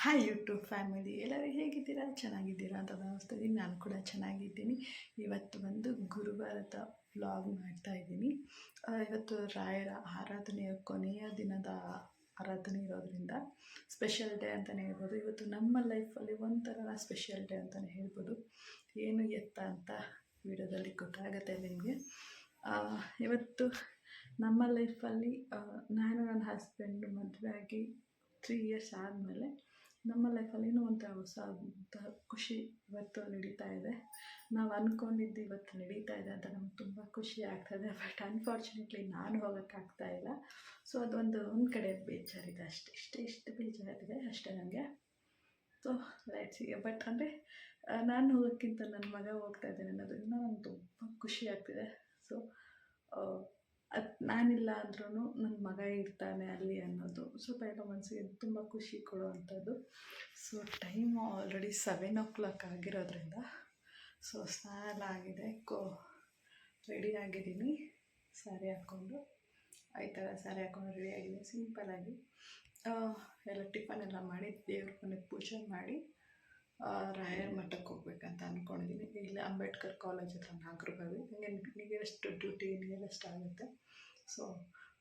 Hi YouTube family ಎಲ್ಲರೂ ಹೇಗಿದ್ದೀರಾ? ಚೆನ್ನಾಗಿದ್ದೀರಾ ಅಂತ ಭಾವಿಸ್ತೀನಿ ನಾನು ಕೂಡ ಚೆನ್ನಾಗಿದ್ದೀನಿ. ಇವತ್ತು ಬಂದು ಗುರುವಾರದ ವ್ಲಾಗ್ ಮಾಡ್ತಾ ಇದ್ದೀನಿ. ಇವತ್ತು ರಾಯರ ಆರಾಧನೆಯ ಕೊನೆಯ ದಿನದ ಆರಾಧನೆ ಇರೋದ್ರಿಂದ ಸ್ಪೆಷಲ್ ಡೇ ಅಂತಲೇ ಹೇಳ್ಬೋದು. ಇವತ್ತು ನಮ್ಮ ಲೈಫಲ್ಲಿ ಒಂಥರ ಸ್ಪೆಷಲ್ ಡೇ ಅಂತಲೇ ಹೇಳ್ಬೋದು. ಏನು ಎತ್ತ ಅಂತ ವಿಡಿಯೋದಲ್ಲಿ ಗೊತ್ತಾಗುತ್ತೆ ನಿಮಗೆ. ಇವತ್ತು ನಮ್ಮ ಲೈಫಲ್ಲಿ ನಾನು ನನ್ನ ಹಸ್ಬೆಂಡು ಮದುವೆ ಆಗಿ ತ್ರೀ ಇಯರ್ಸ್ ಆದಮೇಲೆ ನಮ್ಮ ಲೈಫಲ್ಲಿ ಏನೋ ಒಂಥರ ಹೊಸ ಖುಷಿ ಇವತ್ತು ನಡೀತಾ ಇದೆ. ನಾವು ಅಂದ್ಕೊಂಡಿದ್ದು ಇವತ್ತು ನಡೀತಾ ಇದೆ ಅಂತ ನಮ್ಗೆ ತುಂಬ ಖುಷಿ ಆಗ್ತದೆ. ಬಟ್ ಅನ್ಫಾರ್ಚುನೇಟ್ಲಿ ನಾನು ಹೋಗೋಕ್ಕಾಗ್ತಾ ಇಲ್ಲ. ಸೊ ಅದೊಂದು ಒಂದು ಕಡೆ ಬೇಜಾರಿದೆ ಅಷ್ಟೆ. ಇಷ್ಟು ಇಷ್ಟು ಬೇಜಾರಿದೆ ಅಷ್ಟೇ ನನಗೆ ಸೊ ಲೈಟ್ಸ್ ಬಟ್ ಅಂದರೆ ನಾನು ಹೋಗೋಕ್ಕಿಂತ ನನ್ನ ಮಗ ಹೋಗ್ತಾ ಇದ್ದೇನೆ ಅನ್ನೋದು ಇನ್ನೂ ನಂಗೆ ತುಂಬ ಖುಷಿ ಆಗ್ತಿದೆ. ಸೊ ಅದು ನಾನಿಲ್ಲ ಅಂದ್ರೂ ನನ್ನ ಮಗ ಇರ್ತಾನೆ ಅಲ್ಲಿ ಅನ್ನೋದು. ಸ್ವಲ್ಪ ಏನೋ ಮನಸ್ಸಿಗೆ ತುಂಬ ಖುಷಿ ಕೊಡುವಂಥದ್ದು. So time already seven o'clock ಆಗಿರೋದ್ರಿಂದ ಸೊ ಸ್ನಾನ ಆಗಿದೆ. ಕೋ ರೆಡಿ ಆಗಿದ್ದೀನಿ. ಸ್ಯಾರಿ ಹಾಕ್ಕೊಂಡು. ಈ ಥರ ಸ್ಯಾರಿ ಹಾಕ್ಕೊಂಡು ರೆಡಿ ಆಗಿದ್ದೀನಿ. ಸಿಂಪಲ್ಲಾಗಿ ಎಲ್ಲ ಟಿಫನ್ ಎಲ್ಲ ಮಾಡಿ, ದೇವ್ರ ಮನೆಗೆ ಪೂಜೆ ಮಾಡಿ. ರಾಯರ ಮಠಕ್ಕೆ ಹೋಗ್ಬೇಕಂತ ಅಂದ್ಕೊಂಡಿದ್ದೀನಿ ಇಲ್ಲಿ ಅಂಬೇಡ್ಕರ್ ಕಾಲೇಜ್ ಹತ್ರ ನಾಗರಬಾವಿ. ಹಂಗೆ ನಿಯರೆಸ್ಟ್ ಡ್ಯೂಟಿ ನಿಯರೆಸ್ಟ್ ಆಗುತ್ತೆ. ಸೊ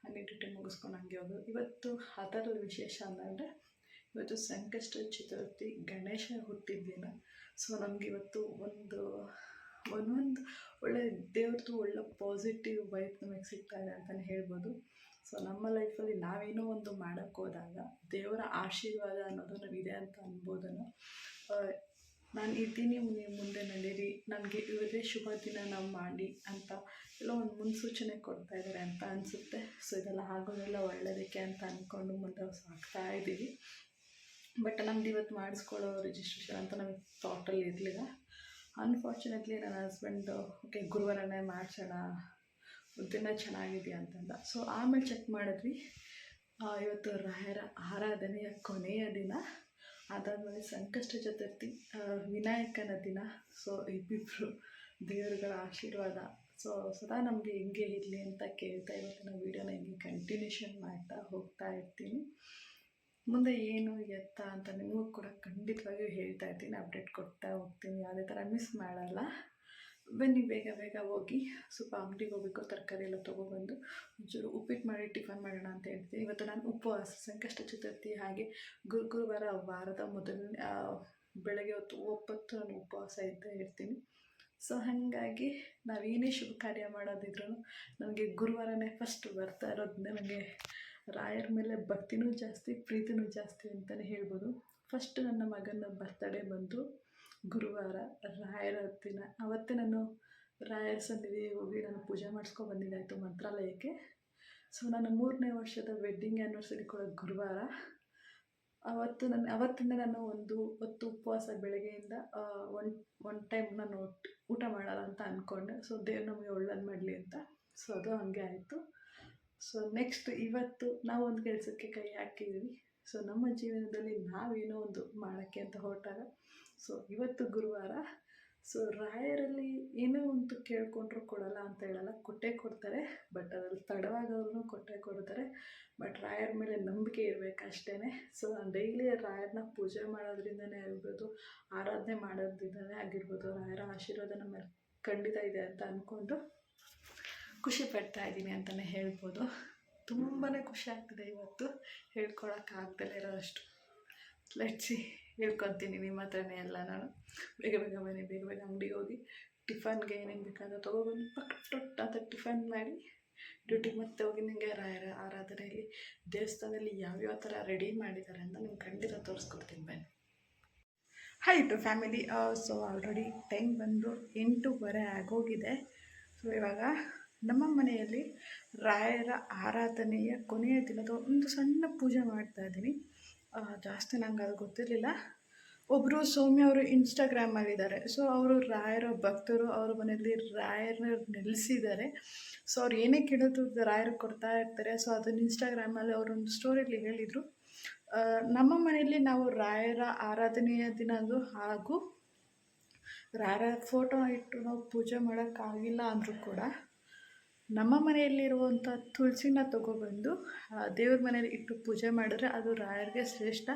ಹನಿ ಡ್ಯೂಟಿ ಮುಗಿಸ್ಕೊಂಡು ಹಂಗೆ ಹೋಗೋದು ಇವತ್ತು ಅದರಲ್ಲಿ ವಿಶೇಷ ಅಂದರೆ, ಇವತ್ತು ಸಂಕಷ್ಟ ಚತುರ್ಥಿ ಗಣೇಶ ಹುಟ್ಟಿದ ದಿನ. ಸೊ ನಮ್ಗೆ ಇವತ್ತು ಒಂದು ಒಂದೊಂದು ಒಳ್ಳೆ ದೇವ್ರದ್ದು ಒಳ್ಳೆ ಪಾಸಿಟಿವ್ ವೈಬ್ ನಮಗೆ ಸಿಗ್ತಾ ಇದೆ ಅಂತಲೇ ಹೇಳ್ಬೋದು. ಸೊ ನಮ್ಮ ಲೈಫಲ್ಲಿ ನಾವೇನೋ ಒಂದು ಮಾಡೋಕ್ಕೆ ಹೋದಾಗ, ದೇವರ ಆಶೀರ್ವಾದ ಅನ್ನೋದು ನಮಗಿದೆ ಅಂತ ಅನ್ಬೋದನ್ನು ನಾನು ಇದ್ದೀನಿ ಮುಂದೆ ನಡೀರಿ. ನನಗೆ ಇವರೇ ಶುಭ ದಿನ ನಾವು ಮಾಡಿ ಅಂತ ಎಲ್ಲೋ ಒಂದು ಮುನ್ಸೂಚನೆ ಕೊಡ್ತಾ ಇದ್ದಾರೆ ಅಂತ ಅನಿಸುತ್ತೆ. ಸೊ ಇದೆಲ್ಲ ಆಗೋದೆಲ್ಲ ಒಳ್ಳೆಯದಕ್ಕೆ ಅಂತ ಅಂದ್ಕೊಂಡು ಮುಂದೆ ಸಾಕ್ತಾ ಇದ್ದೀವಿ. ಬಟ್ ನಮ್ದು ಇವತ್ತು ಮಾಡಿಸ್ಕೊಳ್ಳೋ ರಿಜಿಸ್ಟ್ರೇಷನ್ ಅಂತ ನಮಗೆ ಥಾಟಲ್ಲಿ ಇರಲಿಲ್ಲ. ಅನ್ಫಾರ್ಚುನೇಟ್ಲಿ ನನ್ನ ಹಸ್ಬೆಂಡು ಓಕೆ ಗುರುವಾರನೇ ಮಾಡಿಸೋಣ ದಿನ ಚೆನ್ನಾಗಿದೆಯಾ ಅಂತಂದ. ಸೊ ಆಮೇಲೆ ಚೆಕ್ ಮಾಡಿದ್ವಿ. ಇವತ್ತು ರಾಯರ ಆರಾಧನೆಯ ಕೊನೆಯ ದಿನ. ಅದಾದಮೇಲೆ ಸಂಕಷ್ಟ ಚತುರ್ಥಿ ವಿನಾಯಕನ ದಿನ. ಸೊ ಇಬ್ಬಿಬ್ಬರು ದೇವರುಗಳ ಆಶೀರ್ವಾದ. ಸೊ ಸದಾ ನಮಗೆ ಹೆಂಗೆ ಇರಲಿ ಅಂತ ಕೇಳ್ತಾ ಇವತ್ತಿನ ವೀಡಿಯೋನ ಹಿಂಗೆ ಕಂಟಿನ್ಯೂಷನ್ ಮಾಡ್ತಾ ಹೋಗ್ತಾ ಇರ್ತೀನಿ. ಮುಂದೆ ಏನು ಎತ್ತ ಅಂತ ನಿಮಗೂ ಕೂಡ ಖಂಡಿತವಾಗಿಯೂ ಹೇಳ್ತಾ ಇರ್ತೀನಿ. ಅಪ್ಡೇಟ್ ಕೊಡ್ತಾ ಹೋಗ್ತೀನಿ. ಯಾವುದೇ ಥರ ಮಿಸ್ ಮಾಡಲ್ಲ. ಬನ್ನಿ ಬೇಗ ಬೇಗ ಹೋಗಿ. ಸ್ವಲ್ಪ ಅಂಗಡಿಗೆ ಹೋಗ್ಬೇಕು, ತರಕಾರಿ ಎಲ್ಲ ತೊಗೊಬಂದು. ಒಂಚೂರು ಉಪ್ಪಿಟ್ಟು ಮಾಡಿ, ಟಿಫನ್ ಮಾಡೋಣ ಅಂತ ಹೇಳ್ತೀನಿ ಇವತ್ತು ನಾನು ಉಪವಾಸ ಸಂಕಷ್ಟ ಚತುರ್ಥಿ ಹಾಗೆ ಗುರುಗುರುವಾರ ವಾರದ ಮೊದಲನೇ ಬೆಳಗ್ಗೆ ಹೊತ್ತು ಒಪ್ಪತ್ತು ನಾನು ಉಪವಾಸ ಅಂತ ಇರ್ತೀನಿ ಸೊ ಹಾಗಾಗಿ ನಾವೇನೇ ಶುಭ ಕಾರ್ಯ ಮಾಡೋದಿದ್ರು ನನಗೆ ಗುರುವಾರನೇ ಫಸ್ಟ್ ಬರ್ತಾ ಇರೋದು ನನಗೆ ರಾಯರ ಮೇಲೆ ಭಕ್ತಿನೂ ಜಾಸ್ತಿ, ಪ್ರೀತಿನೂ ಜಾಸ್ತಿ ಅಂತಲೇ ಹೇಳ್ಬೋದು. ಫಸ್ಟ್ ನನ್ನ ಮಗನ ಬರ್ತಡೇ ಬಂದು ಗುರುವಾರ ರಾಯರ ದಿನ. ಅವತ್ತೇ ನಾನು ರಾಯರ ಸನ್ನಿಧಿ ಹೋಗಿ ನಾನು ಪೂಜೆ ಮಾಡಿಸ್ಕೊಂಡು ಬಂದಿದ್ದಾಯಿತು ಮಂತ್ರಾಲಯಕ್ಕೆ. ಸೊ ನಾನು ಮೂರನೇ ವರ್ಷದ ವೆಡ್ಡಿಂಗ್ ಆ್ಯನಿವರ್ಸರಿ ಕೂಡ ಗುರುವಾರ, ಅವತ್ತು ನಾನು ಅವತ್ತಿಂದ ನಾನು ಒಂದು ಹೊತ್ತು ಉಪವಾಸ ಬೆಳಗ್ಗೆಯಿಂದ ಒನ್ ಒನ್ ಟೈಮ್ ನಾನು ಊಟ- ಮಾಡಲ್ಲ ಅಂತ ಅಂದ್ಕೊಂಡೆ ಸೊ ದೇವ್ರು ನಮಗೆ ಒಳ್ಳೇದು ಮಾಡಲಿ ಅಂತ. ಸೊ ಅದು ಹಾಗೆ ಆಯಿತು. ಸೊ ನೆಕ್ಸ್ಟ್ ಇವತ್ತು ನಾವು ಒಂದು ಕೆಲಸಕ್ಕೆ ಕೈ ಹಾಕಿದ್ದೀವಿ ಸೊ ನಮ್ಮ ಜೀವನದಲ್ಲಿ ನಾವೇನೋ ಒಂದು ಮಾಡೋಕ್ಕೆ ಅಂತ ಹೊರಟಾಗ ಸೊ ಇವತ್ತು ಗುರುವಾರ ಸೊ ರಾಯರಲ್ಲಿ ಏನೋ ಒಂದು ಕೇಳ್ಕೊಂಡ್ರು ಕೊಡಲ್ಲ ಅಂತ ಹೇಳಲ್ಲ, ಕೊಟ್ಟೇ ಕೊಡ್ತಾರೆ ಬಟ್ ಅದ್ರಲ್ಲಿ ತಡವಾಗವ್ರು ಕೊಟ್ಟೇ ಕೊಡ್ತಾರೆ ಬಟ್ ರಾಯರ ಮೇಲೆ ನಂಬಿಕೆ ಇರಬೇಕು ಅಷ್ಟೇ ಸೊ ನಾನು ಡೈಲಿ ರಾಯರನ್ನ ಪೂಜೆ ಮಾಡೋದ್ರಿಂದನೇ ಆಗಿರ್ಬೋದು, ಆರಾಧನೆ ಮಾಡೋದ್ರಿಂದನೇ ಆಗಿರ್ಬೋದು, ರಾಯರ ಆಶೀರ್ವಾದ ನಮ್ಮ ಖಂಡಿತ ಇದೆ ಅಂತ ಅಂದ್ಕೊಂಡು ಖುಷಿ ಪಡ್ತಾ ಇದ್ದೀನಿ ಅಂತಲೇ ಹೇಳ್ಬೋದು. ತುಂಬಾ ಖುಷಿ ಆಗ್ತಿದೆ ಇವತ್ತು. ಹೇಳ್ಕೊಳಕ್ಕಾಗ್ದಲೇ ಇರೋದಷ್ಟು ಲಟ್ಸಿ ಹೇಳ್ಕೊತೀನಿ ನಿಮ್ಮ ಹತ್ರನೇ ಎಲ್ಲ ನಾನು. ಬೇಗ ಬೇಗ ಬನ್ನಿ, ಬೇಗ ಬೇಗ ಅಂಗಡಿಗೆ ಹೋಗಿ. ಟಿಫನ್ಗೆ ಏನೇನು ಬೇಕಾದ್ರೆ ತೊಗೊಬಂದು ಪಟ್ ಅಂತ ಟಿಫನ್ ಮಾಡಿ ಡ್ಯೂಟಿಗೆ ಮತ್ತೆ ಹೋಗಿ ನನಗೆ ರಾಯರ ಆರಾಧನೆಯಲ್ಲಿ ದೇವಸ್ಥಾನದಲ್ಲಿ ಯಾವ್ಯಾವ ಥರ ರೆಡಿ ಮಾಡಿದ್ದಾರೆ ಅಂತ ನಿಮ್ಗೆ ಖಂಡಿತ ತೋರಿಸ್ಕೊಡ್ತೀನಿ. ಬನ್ನಿ. ಆಯಿತು ಫ್ಯಾಮಿಲಿ ಸೊ ಆಲ್ರೆಡಿ ಟೈಮ್ ಬಂದು ಎಂಟೂವರೆ ಆಗೋಗಿದೆ. ಸೊ ಇವಾಗ ನಮ್ಮ ಮನೆಯಲ್ಲಿ ರಾಯರ ಆರಾಧನೆಯ ಕೊನೆಯ ದಿನದ ಒಂದು ಸಣ್ಣ ಪೂಜೆ ಮಾಡ್ತಾ ಇದ್ದೀನಿ. ಜಾಸ್ತಿ ನಂಗೆ ಅದು ಗೊತ್ತಿರಲಿಲ್ಲ. ಒಬ್ಬರು ಸೌಮ್ಯ ಅವರು ಇನ್ಸ್ಟಾಗ್ರಾಮಲ್ಲಿದ್ದಾರೆ ಸೊ ಅವರು ರಾಯರ, ಭಕ್ತರು ಅವ್ರ ಮನೆಯಲ್ಲಿ ರಾಯರ ನೆಲೆಸಿದ್ದಾರೆ ಸೊ ಅವ್ರು ಏನೇ ಕೇಳೋದು ರಾಯರು ಕೊಡ್ತಾ ಇರ್ತಾರೆ. ಸೊ ಅದನ್ನು ಇನ್ಸ್ಟಾಗ್ರಾಮಲ್ಲಿ ಅವರೊಂದು ಸ್ಟೋರಿಯಲ್ಲಿ ಹೇಳಿದರು. ನಮ್ಮ ಮನೆಯಲ್ಲಿ ನಾವು ರಾಯರ ಆರಾಧನೆಯ ದಿನದ್ದು ಹಾಗೂ ರಾಯರ ಫೋಟೋ ಇಟ್ಟು ನಾವು ಪೂಜೆ ಮಾಡೋಕ್ಕಾಗಿಲ್ಲ ಅಂದರೂ ಕೂಡ ನಮ್ಮ ಮನೆಯಲ್ಲಿರುವಂಥ ತುಳಸಿನ ತಗೊಬಂದು ದೇವ್ರ ಮನೇಲಿ ಇಟ್ಟು ಪೂಜೆ ಮಾಡಿದ್ರೆ ಅದು ರಾಯರಿಗೆ ಶ್ರೇಷ್ಠ.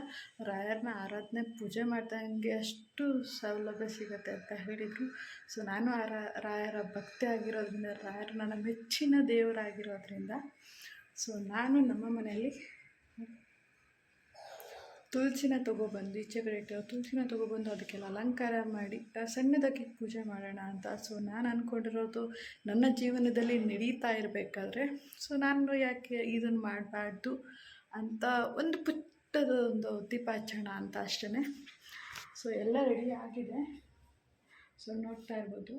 ರಾಯರನ್ನ ಆರಾಧನೆ, ಪೂಜೆ ಮಾಡ್ದಂಗೆ ಅಷ್ಟು ಸೌಲಭ್ಯ ಸಿಗುತ್ತೆ ಅಂತ ಹೇಳಿದರು. ಸೊ, ನಾನು ಆ ರಾಯರ ಭಕ್ತಿ ಆಗಿರೋದ್ರಿಂದ ರಾಯರು ನನ್ನ ಮೆಚ್ಚಿನ ದೇವರಾಗಿರೋದ್ರಿಂದ, ಸೊ, ನಾನು ನಮ್ಮ ಮನೆಯಲ್ಲಿ ತುಳಸಿನ ತೊಗೊಬಂದು ಈಚೆ ಕಡೆ ಇಟ್ಟು ತುಳಸಿನ ತೊಗೊಬಂದು ಅದಕ್ಕೆಲ್ಲ ಅಲಂಕಾರ ಮಾಡಿ ಸಣ್ಣದಾಗಿ ಪೂಜೆ ಮಾಡೋಣ ಅಂತ. ಸೊ ನಾನು ಅಂದ್ಕೊಂಡಿರೋದು ನನ್ನ ಜೀವನದಲ್ಲಿ ನಡೀತಾ ಇರಬೇಕಾದ್ರೆ ಸೊ ನಾನು ಯಾಕೆ ಇದನ್ನು ಮಾಡಬಾರ್ದು ಅಂತ ಒಂದು ಪುಟ್ಟದ ಒಂದು ದೀಪ ಹಚ್ಚೋಣ ಅಂತ ಅಷ್ಟೇ ಸೊ ಎಲ್ಲ ರೆಡಿ ಆಗಿದೆ. ಸೊ ನೋಡ್ತಾ ಇರ್ಬೋದು.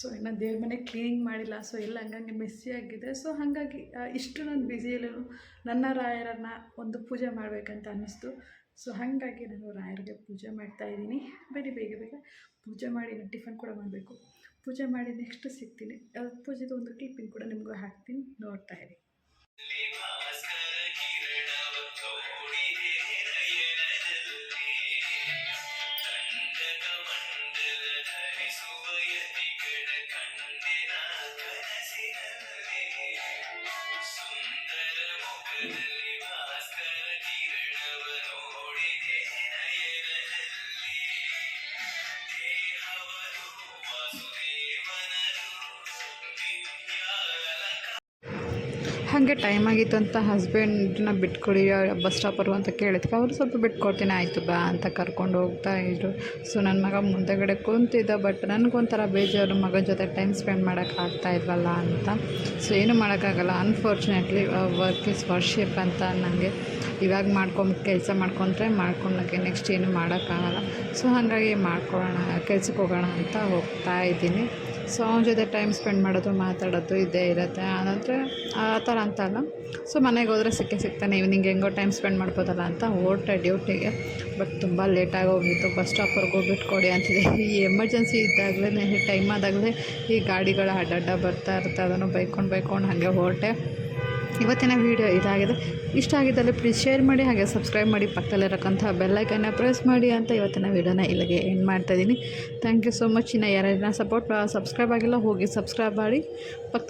ಸೊ ಇನ್ನು ದೇವ್ರ ಮನೆ ಕ್ಲೀನಿಂಗ್ ಮಾಡಿಲ್ಲ ಸೊ ಎಲ್ಲ ಹಂಗಂಗೆ ಆಗಿದೆ. ಸೊ ಹಾಗಾಗಿ ಇಷ್ಟು ನಾನು ಬ್ಯುಸಿಯಲ್ಲೂ ನನ್ನ ರಾಯರನ್ನು ಒಂದು ಪೂಜೆ ಮಾಡಬೇಕಂತ ಅನ್ನಿಸ್ತು. ಸೊ ಹಾಗಾಗಿ ನಾನು ರಾಯರಿಗೆ ಪೂಜೆ ಮಾಡ್ತಾ ಇದ್ದೀನಿ. ಬರೀ ಬೇಗ ಬೇಗ ಪೂಜೆ ಮಾಡಿ ನಾನು ಟಿಫನ್ ಕೂಡ ಮಾಡಬೇಕು. ಪೂಜೆ ಮಾಡಿ ನೆಕ್ಸ್ಟ್ ಸಿಗ್ತೀನಿ. ಪೂಜೆದು ಒಂದು ಕ್ಲಿಪ್ಪಿಂಗ್ ಕೂಡ ನಿಮಗೂ ಹಾಕ್ತೀನಿ. ನೋಡ್ತಾ ಇರಿ. ಹಾಗೆ ಟೈಮ್ ಆಗಿತ್ತು ಅಂತ ಹಸ್ಬೆಂಡ್ನ ಬಿಟ್ಕೊಡಿ ಬಸ್ ಸ್ಟಾಪರು ಅಂತ ಕೇಳಿದ್ಕೆ, ಅವರು ಸ್ವಲ್ಪ ಬಿಟ್ಕೊಡ್ತೀನಿ, ಆಯಿತು ಬಾ ಅಂತ ಕರ್ಕೊಂಡು ಹೋಗ್ತಾ ಇದ್ರು. ಸೊ ನನ್ನ ಮಗ ಮುಂದೆಗಡೆ ಕುಂತಿದ್ದ ಬಟ್ ನನಗೊಂಥರ ಬೇಜಾರು ಮಗನ ಜೊತೆ ಟೈಮ್ ಸ್ಪೆಂಡ್ ಮಾಡೋಕ್ಕಾಗ್ತಾ ಇಲ್ವಲ್ಲ ಅಂತ. ಸೊ ಏನು ಮಾಡೋಕ್ಕಾಗಲ್ಲ. ಅನ್ಫಾರ್ಚುನೇಟ್ಲಿ ವರ್ಕ್ ಇಸ್ ವರ್ಷಿಪ್ ಅಂತ ನನಗೆ ಇವಾಗ ಮಾಡ್ಕೊಂಡು, ಕೆಲಸ ಮಾಡ್ಕೊಂಡ್ರೆ ಮಾಡ್ಕೊಳಕ್ಕೆ ನೆಕ್ಸ್ಟ್ ಏನು ಮಾಡೋಕ್ಕಾಗಲ್ಲ. ಸೊ ಹಾಗಾಗಿ ಮಾಡ್ಕೊಳ್ಳೋಣ, ಕೆಲ್ಸಕ್ಕೆ ಹೋಗೋಣ ಅಂತ ಹೋಗ್ತಾ ಇದ್ದೀನಿ. ಸೊ ಅವನ ಜೊತೆ ಟೈಮ್ ಸ್ಪೆಂಡ್ ಮಾಡೋದು, ಮಾತಾಡೋದು ಇದ್ದೇ ಇರುತ್ತೆ. ಅದಂದರೆ ಆ ಥರ ಅಂತ ಅಲ್ಲ. ಸೊ, ಮನೆಗೆ ಹೋದರೆ ಸಿಕ್ಕೇ ಸಿಗ್ತಾನೆ ಈವ್ನಿಂಗ್ ಹೆಂಗೋ ಟೈಮ್ ಸ್ಪೆಂಡ್ ಮಾಡ್ಬೋದಲ್ಲ ಅಂತ ಹೊರಟೆ ಡ್ಯೂಟಿಗೆ. ಬಟ್ ತುಂಬ ಲೇಟಾಗಿ ಹೋಗಿತ್ತು ಬಸ್ ಸ್ಟಾಪ್ವರೆಗೂ ಕೊಡಿ ಅಂತಿದೆ. ಈ ಎಮರ್ಜೆನ್ಸಿ ಇದ್ದಾಗಲೇ ಟೈಮ್ ಆದಾಗಲೇ ಈ ಗಾಡಿಗಳ ಅಡ್ಡಡ್ಡ ಬರ್ತಾ ಇರುತ್ತೆ. ಅದನ್ನು ಬೈಕೊಂಡು ಬೈಕೊಂಡು ಹಾಗೆ ಹೊರಟೆ ಇವತ್ತಿನ ವಿಡಿಯೋ ಇದಾಗಿದೆ. ಇಷ್ಟ ಆಗಿದ್ದಲ್ಲಿ ಪ್ಲೀಸ್ ಶೇರ್ ಮಾಡಿ ಹಾಗೆ ಸಬ್ಸ್ಕ್ರೈಬ್ ಮಾಡಿ. ಪಕ್ಕದಲ್ಲಿರಕ್ಕಂಥ ಬೆಲ್ಲೈಕನ್ನ ಪ್ರೆಸ್ ಮಾಡಿ ಅಂತ ಇವತ್ತಿನ ವಿಡಿಯೋನ ಇಲ್ಲಿಗೆ ಎಂಡ್ ಮಾಡ್ತಾ ಇದ್ದೀನಿ. ಥ್ಯಾಂಕ್ ಯು ಸೋ ಮಚ್ ಇನ್ನು ಯಾರ್ಯಾರನ್ನ ಸಪೋರ್ಟ್ ಸಬ್ಸ್ಕ್ರೈಬ್ ಆಗಿಲ್ಲ, ಹೋಗಿ ಸಬ್ಸ್ಕ್ರೈಬ್ ಮಾಡಿ. ಪಕ್ಕದಲ್ಲಿ